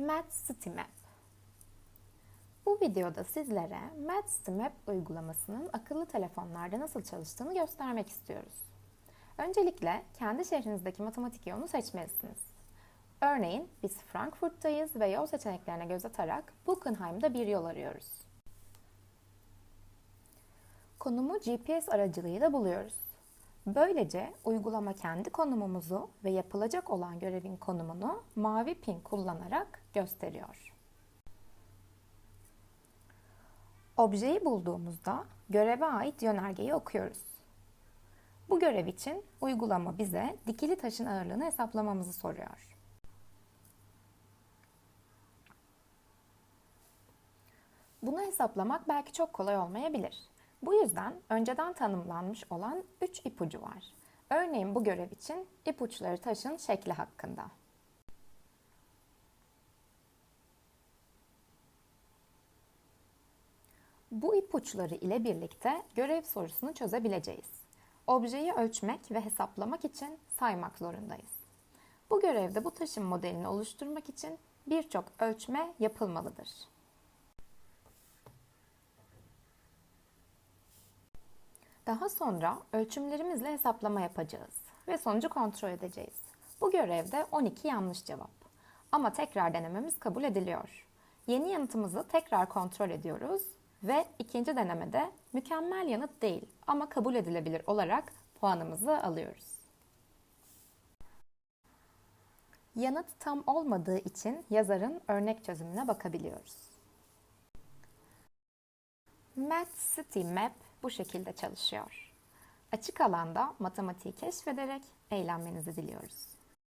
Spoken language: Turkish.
MathStymap. Bu videoda sizlere MathStymap uygulamasının akıllı telefonlarda nasıl çalıştığını göstermek istiyoruz. Öncelikle kendi şehrinizdeki matematik yolunu seçmelisiniz. Örneğin biz Frankfurt'tayız ve yol seçeneklerine göz atarak Buchenheim'da bir yol arıyoruz. Konumu GPS aracılığıyla buluyoruz. Böylece uygulama kendi konumumuzu ve yapılacak olan görevin konumunu mavi pin kullanarak gösteriyor. Objeyi bulduğumuzda göreve ait yönergeyi okuyoruz. Bu görev için uygulama bize dikili taşın ağırlığını hesaplamamızı soruyor. Bunu hesaplamak belki çok kolay olmayabilir. Bu yüzden önceden tanımlanmış olan 3 ipucu var. Örneğin bu görev için ipuçları taşın şekli hakkında. Bu ipuçları ile birlikte görev sorusunu çözebileceğiz. Objeyi ölçmek ve hesaplamak için saymak zorundayız. Bu görevde bu taşın modelini oluşturmak için birçok ölçme yapılmalıdır. Daha sonra ölçümlerimizle hesaplama yapacağız ve sonucu kontrol edeceğiz. Bu görevde 12 yanlış cevap. Ama tekrar denememiz kabul ediliyor. Yeni yanıtımızı tekrar kontrol ediyoruz ve ikinci denemede mükemmel yanıt değil ama kabul edilebilir olarak puanımızı alıyoruz. Yanıt tam olmadığı için yazarın örnek çözümüne bakabiliyoruz. MathStymap bu şekilde çalışıyor. Açık alanda matematiği keşfederek eğlenmenizi diliyoruz.